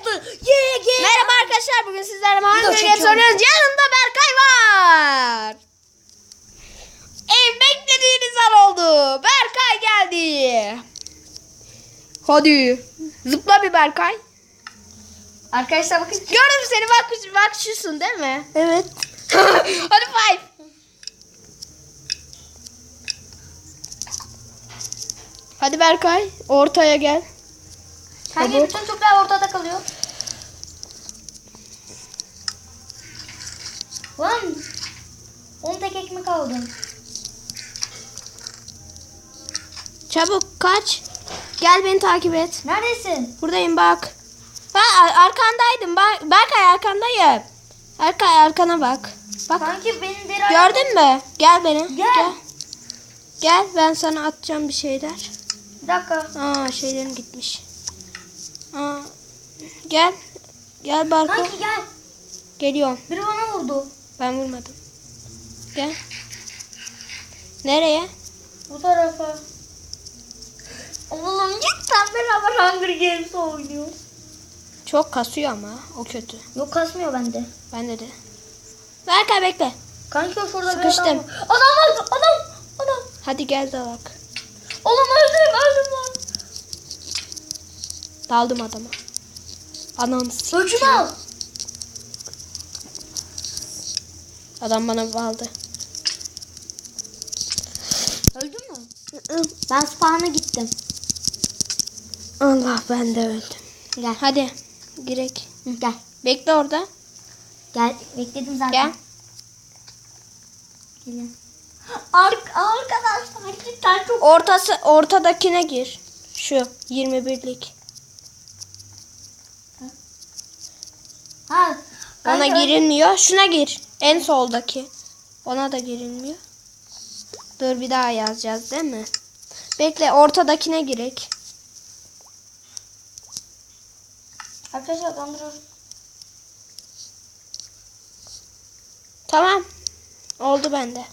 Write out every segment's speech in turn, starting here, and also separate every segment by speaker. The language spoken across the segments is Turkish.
Speaker 1: yaptı. Ye ye.
Speaker 2: Merhaba arkadaşlar bugün sizlerle Hunger Games oynuyoruz. Yanımda Berkay var. En beklediğiniz an oldu. Berkay geldi. Hadi. Zıpla bir Berkay.
Speaker 1: Arkadaşlar bakın.
Speaker 2: Gördüm seni bak, bak şusun değil mi?
Speaker 1: Evet.
Speaker 2: Hadi five. Hadi Berkay ortaya gel.
Speaker 1: Kanka bütün toplar ortada kalıyor. Lan. 10 tek ekmek aldım.
Speaker 2: Çabuk kaç. Gel beni takip et.
Speaker 1: Neredesin?
Speaker 2: Buradayım bak. Ben ar- arkandaydım. Bak, Berkay arkandayım. Berkay arkana bak. Bak.
Speaker 1: Kanki benim deri
Speaker 2: Gördün mü? Gel beni.
Speaker 1: Gel.
Speaker 2: Gel. Gel ben sana atacağım bir şeyler.
Speaker 1: Bir dakika.
Speaker 2: Aa şeylerim gitmiş. Aa, gel. Gel Berkay.
Speaker 1: Kanki gel.
Speaker 2: Geliyorum.
Speaker 1: Biri bana vurdu.
Speaker 2: Ben vurmadım. Gel. Nereye?
Speaker 1: Bu tarafa. Oğlum git sen beraber Hunger Games oynuyoruz.
Speaker 2: Çok kasıyor ama o kötü.
Speaker 1: Yok kasmıyor bende.
Speaker 2: Bende de. Berkay bekle.
Speaker 1: Kanki o şurada
Speaker 2: Sıkıştım.
Speaker 1: bir adam var. Adam var. Adam. Adam.
Speaker 2: Hadi gel dalak.
Speaker 1: Oğlum öldüm öldüm.
Speaker 2: Daldım adama. Anam
Speaker 1: Ölçümü al.
Speaker 2: Adam bana aldı.
Speaker 1: Öldün mü? Ben spawn'a gittim.
Speaker 2: Allah ben de öldüm.
Speaker 1: Gel.
Speaker 2: Hadi girek.
Speaker 1: Gel.
Speaker 2: Bekle orada.
Speaker 1: Gel. Bekledim zaten.
Speaker 2: Gel.
Speaker 1: Gelin. Ark arkadaşlar çok...
Speaker 2: Ortası ortadakine gir. Şu 21'lik.
Speaker 1: Ha.
Speaker 2: Ona
Speaker 1: kanka,
Speaker 2: girilmiyor. Şuna gir. En soldaki. Ona da girilmiyor. Dur bir daha yazacağız değil mi? Bekle ortadakine girek.
Speaker 1: Arkadaşlar donduruyorum.
Speaker 2: Tamam. Oldu bende.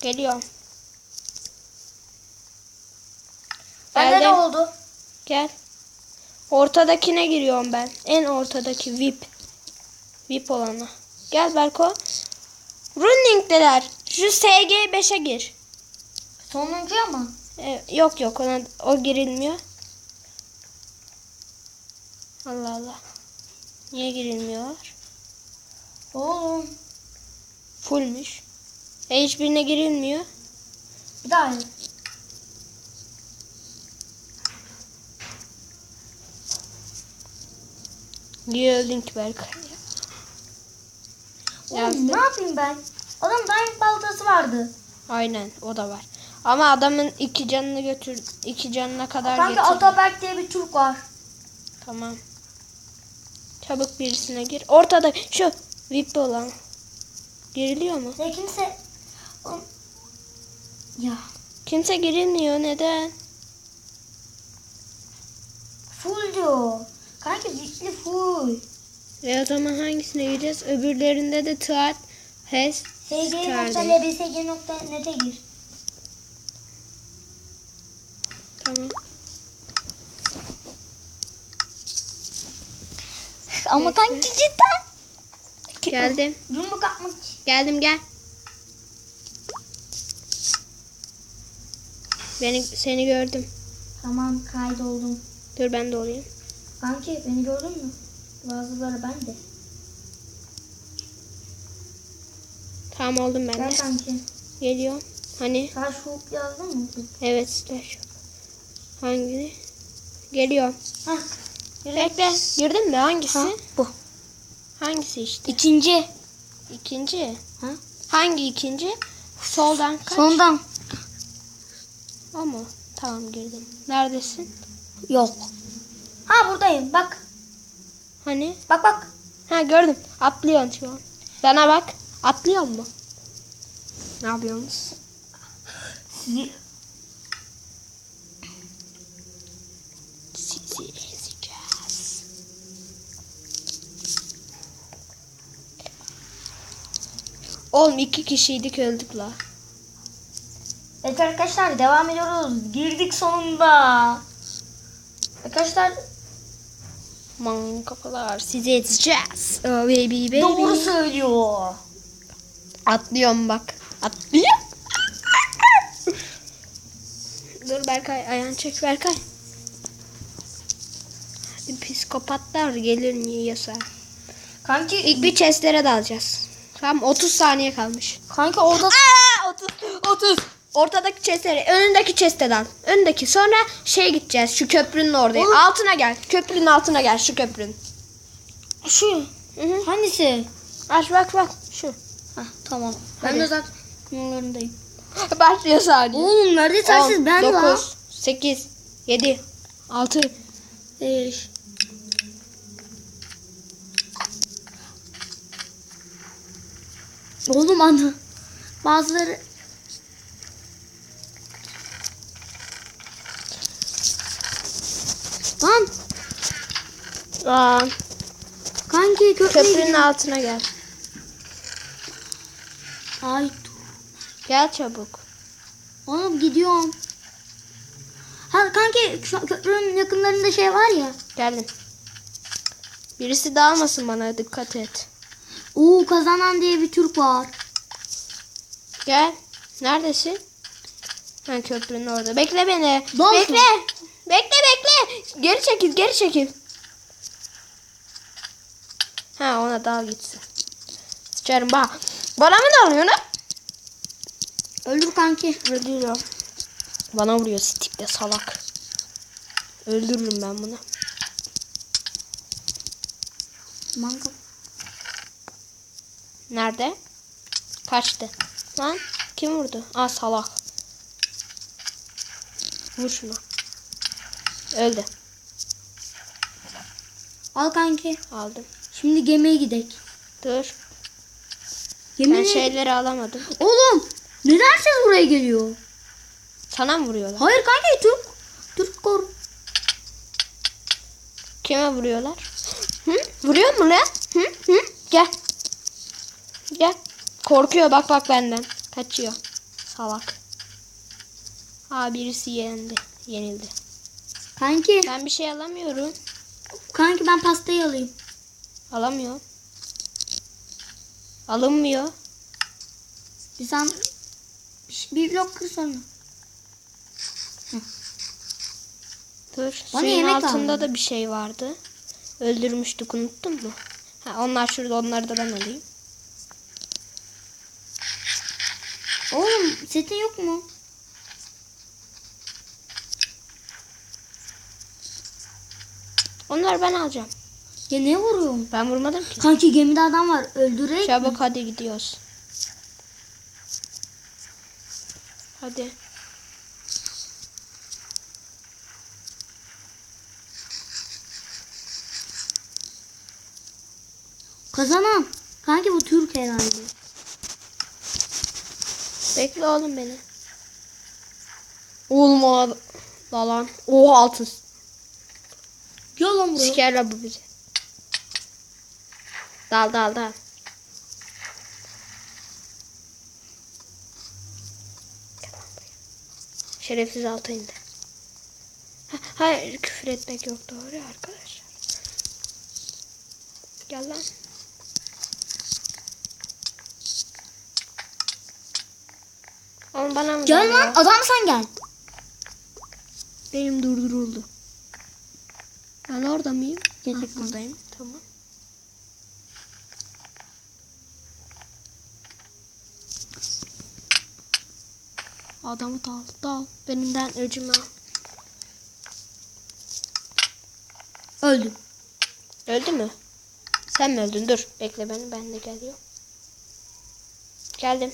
Speaker 2: Geliyorum.
Speaker 1: Bende de oldu.
Speaker 2: Gel. Ortadakine giriyorum ben. En ortadaki VIP. VIP olana. Gel Berko. Running'deler. Şu SG5'e gir.
Speaker 1: Sonuncu ama.
Speaker 2: Ee, yok yok ona o girilmiyor. Allah Allah. Niye girilmiyorlar?
Speaker 1: Oğlum.
Speaker 2: Fullmüş. E hiçbirine girilmiyor.
Speaker 1: Bir daha
Speaker 2: Niye öldün ki Berkay?
Speaker 1: Oğlum ne yapayım ben? Adam diamond baltası vardı.
Speaker 2: Aynen o da var. Ama adamın iki canını götür, iki canına kadar
Speaker 1: Kanka
Speaker 2: getir.
Speaker 1: Ataberk diye bir Türk var.
Speaker 2: Tamam. Çabuk birisine gir. Ortada şu VIP olan. Giriliyor mu?
Speaker 1: Ya kimse... Ya.
Speaker 2: Kimse girilmiyor. Neden?
Speaker 1: Full diyor. Kanka zikli full.
Speaker 2: E o zaman hangisine gireceğiz? Öbürlerinde de Tuat, HES,
Speaker 1: sg.lbsg.net'e gir.
Speaker 2: Tamam.
Speaker 1: Ama kanki cidden.
Speaker 2: Geldim.
Speaker 1: Yumruk atmak
Speaker 2: Geldim gel. Beni seni gördüm.
Speaker 1: Tamam kaydoldum.
Speaker 2: Dur ben de olayım.
Speaker 1: Kanki beni gördün mü? Bazıları ben de.
Speaker 2: Tamam oldum ben
Speaker 1: Gel
Speaker 2: de.
Speaker 1: kanki.
Speaker 2: Geliyorum. Hani?
Speaker 1: Sen şu yazdın mı?
Speaker 2: Evet slash. Hangi? Geliyorum.
Speaker 1: Hah. Yürü.
Speaker 2: Bekle. Girdin mi? Hangisi?
Speaker 1: Ha, bu.
Speaker 2: Hangisi işte?
Speaker 1: İkinci.
Speaker 2: İkinci.
Speaker 1: Ha?
Speaker 2: Hangi ikinci? Soldan kaç?
Speaker 1: Sondan.
Speaker 2: O mu? Tamam girdim. Neredesin?
Speaker 1: Yok. Ha buradayım. Bak.
Speaker 2: Hani?
Speaker 1: Bak bak.
Speaker 2: Ha gördüm. Atlıyorsun şu an. Bana bak. Atlıyor mu? Ne yapıyorsunuz? Sizi ezeceğiz. Oğlum iki kişiydik öldük la.
Speaker 1: Evet arkadaşlar devam ediyoruz. Girdik sonunda. Arkadaşlar
Speaker 2: Man kafalar sizi ezeceğiz. Oh baby baby.
Speaker 1: Doğru söylüyor.
Speaker 2: Atlıyorum bak. Atlıyor. Dur Berkay ayağını çek Berkay. Psikopatlar gelir yiyorsa.
Speaker 1: Kanki
Speaker 2: İlk bir chestlere dalacağız. Tamam 30 saniye kalmış.
Speaker 1: kanka orada
Speaker 2: Aa 30 30. Ortadaki chestlere, önündeki cheste dal. Öndeki. Sonra şey gideceğiz. Şu köprünün oraya.
Speaker 1: Oğlum.
Speaker 2: Altına gel. Köprünün altına gel şu köprünün.
Speaker 1: şu
Speaker 2: Hı hı.
Speaker 1: hangisi?
Speaker 2: Aç bak bak şu.
Speaker 1: Hah tamam.
Speaker 2: Hadi.
Speaker 1: Ben de zaten yanlarındayım.
Speaker 2: Başlıyor saniye.
Speaker 1: Oğlum nerede tersiz ben
Speaker 2: 9,
Speaker 1: la.
Speaker 2: 8, 7, 6,
Speaker 1: Beş. Oğlum anı. Bazıları Lan
Speaker 2: Aa,
Speaker 1: kanki köprüye
Speaker 2: köprünün altına gel.
Speaker 1: Ay
Speaker 2: Gel çabuk.
Speaker 1: oğlum gidiyorum. Ha kanki şu köprünün yakınlarında şey var ya.
Speaker 2: Geldim. Birisi dağılmasın bana dikkat et.
Speaker 1: Oo kazanan diye bir Türk var.
Speaker 2: Gel. Neredesin? Ben köprünün orada. Bekle beni.
Speaker 1: Dal
Speaker 2: bekle. Bekle bekle. Geri çekil geri çekil. Ha ona dal gitsin. Sıçarım bak. Bana mı dalıyorsun ha?
Speaker 1: Öldür kanki.
Speaker 2: Öldürüyorum. Bana vuruyor stikle salak. Öldürürüm ben bunu.
Speaker 1: Mango.
Speaker 2: Nerede? Kaçtı. Lan kim vurdu? Aa salak. Vur şunu. Öldü.
Speaker 1: Al kanki.
Speaker 2: Aldım.
Speaker 1: Şimdi gemiye gidelim.
Speaker 2: Dur.
Speaker 1: Gemi
Speaker 2: Ben şeyleri alamadım.
Speaker 1: Oğlum neden herkes buraya geliyor?
Speaker 2: Sana mı vuruyorlar?
Speaker 1: Hayır kanka Türk. Türk kor.
Speaker 2: Kime vuruyorlar? Hı? Vuruyor mu lan? Hı? Hı? Gel. Gel. Korkuyor bak bak benden. Kaçıyor. Salak. Aa birisi yendi. Yenildi.
Speaker 1: Kanki.
Speaker 2: Ben bir şey alamıyorum.
Speaker 1: Kanki ben pastayı alayım.
Speaker 2: Alamıyorum. Alınmıyor.
Speaker 1: Bir sen bir blok kır sonra.
Speaker 2: Dur.
Speaker 1: Bana
Speaker 2: Suyun altında
Speaker 1: lazım.
Speaker 2: da bir şey vardı. Öldürmüştük unuttun mu? Ha, onlar şurada onları da ben alayım.
Speaker 1: Oğlum setin yok mu?
Speaker 2: Onları ben alacağım.
Speaker 1: Ya ne vuruyorsun?
Speaker 2: Ben vurmadım ki.
Speaker 1: Kanki gemide adam var. Öldürek.
Speaker 2: Çabuk hadi gidiyoruz. Hadi.
Speaker 1: Kazanan. Kanki bu Türk herhalde.
Speaker 2: Bekle oğlum beni. Oğlum o Lan. Oha altın.
Speaker 1: Gel lan buraya.
Speaker 2: Siker la bu bizi. Dal dal dal. Şerefsiz alta indi. Ha- Hayır küfür etmek yok doğru ya arkadaşlar. Gel lan. Oğlum bana mı
Speaker 1: Gel lan adam sen gel.
Speaker 2: Benim durduruldu. Ben orada mıyım?
Speaker 1: Gelecek
Speaker 2: Ha, buradayım. Tamam. Adamı dal, dal. Benimden öcümü al.
Speaker 1: Öldüm.
Speaker 2: Öldü mü? Sen mi öldün? Dur. Bekle beni. Ben de geliyorum. Geldim.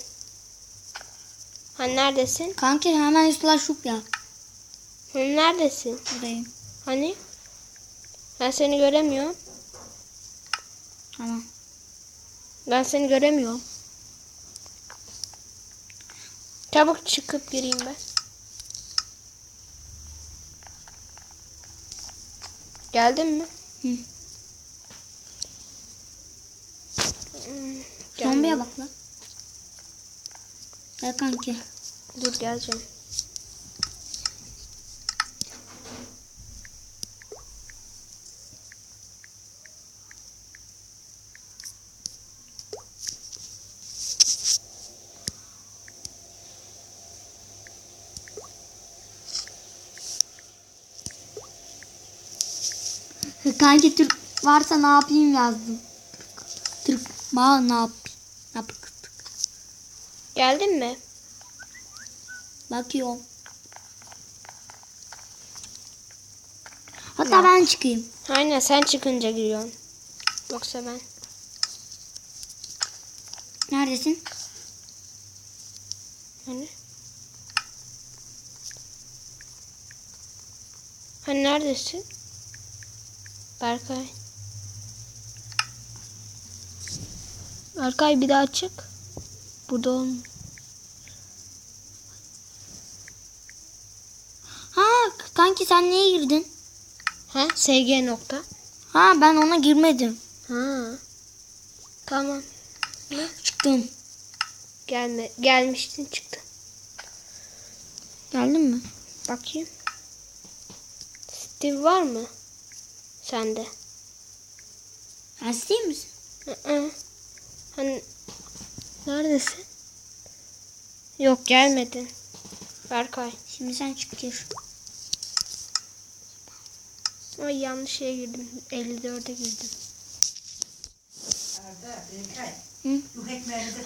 Speaker 2: Hani neredesin?
Speaker 1: Kanki hemen üstüler şup ya.
Speaker 2: Hani neredesin?
Speaker 1: Buradayım.
Speaker 2: Hani? Ben seni göremiyorum.
Speaker 1: Tamam.
Speaker 2: Ben seni göremiyorum. Çabuk çıkıp gireyim ben. Geldin mi?
Speaker 1: Hı.
Speaker 2: Hmm,
Speaker 1: Zombiye
Speaker 2: gelmedim.
Speaker 1: bak lan. Gel kanki.
Speaker 2: Dur geleceğim.
Speaker 1: Kanki Türk varsa ne yapayım yazdım. Türk ma ne yap? Ne yap?
Speaker 2: Geldin mi?
Speaker 1: Bakıyorum. Hatta ben çıkayım.
Speaker 2: Aynen sen çıkınca giriyorsun. Yoksa ben.
Speaker 1: Neredesin?
Speaker 2: Hani? Hani neredesin? Berkay. Berkay bir daha çık. Burada olm.
Speaker 1: Ha kanki sen niye girdin?
Speaker 2: Ha? SG nokta.
Speaker 1: Ha ben ona girmedim.
Speaker 2: Ha. Tamam.
Speaker 1: Çıktım.
Speaker 2: Gelme. Gelmiştin çıktı.
Speaker 1: Geldin mi?
Speaker 2: Bakayım. Steve var mı?
Speaker 1: Sen değil misin?
Speaker 2: Hı-hı. Hani neredesin? Yok gelmedin. Berkay.
Speaker 1: Şimdi sen çık gir.
Speaker 2: Ay yanlış şeye girdim. 54'e girdim.
Speaker 1: Hı?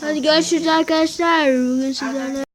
Speaker 2: Hadi görüşürüz arkadaşlar. Bugün sizlerle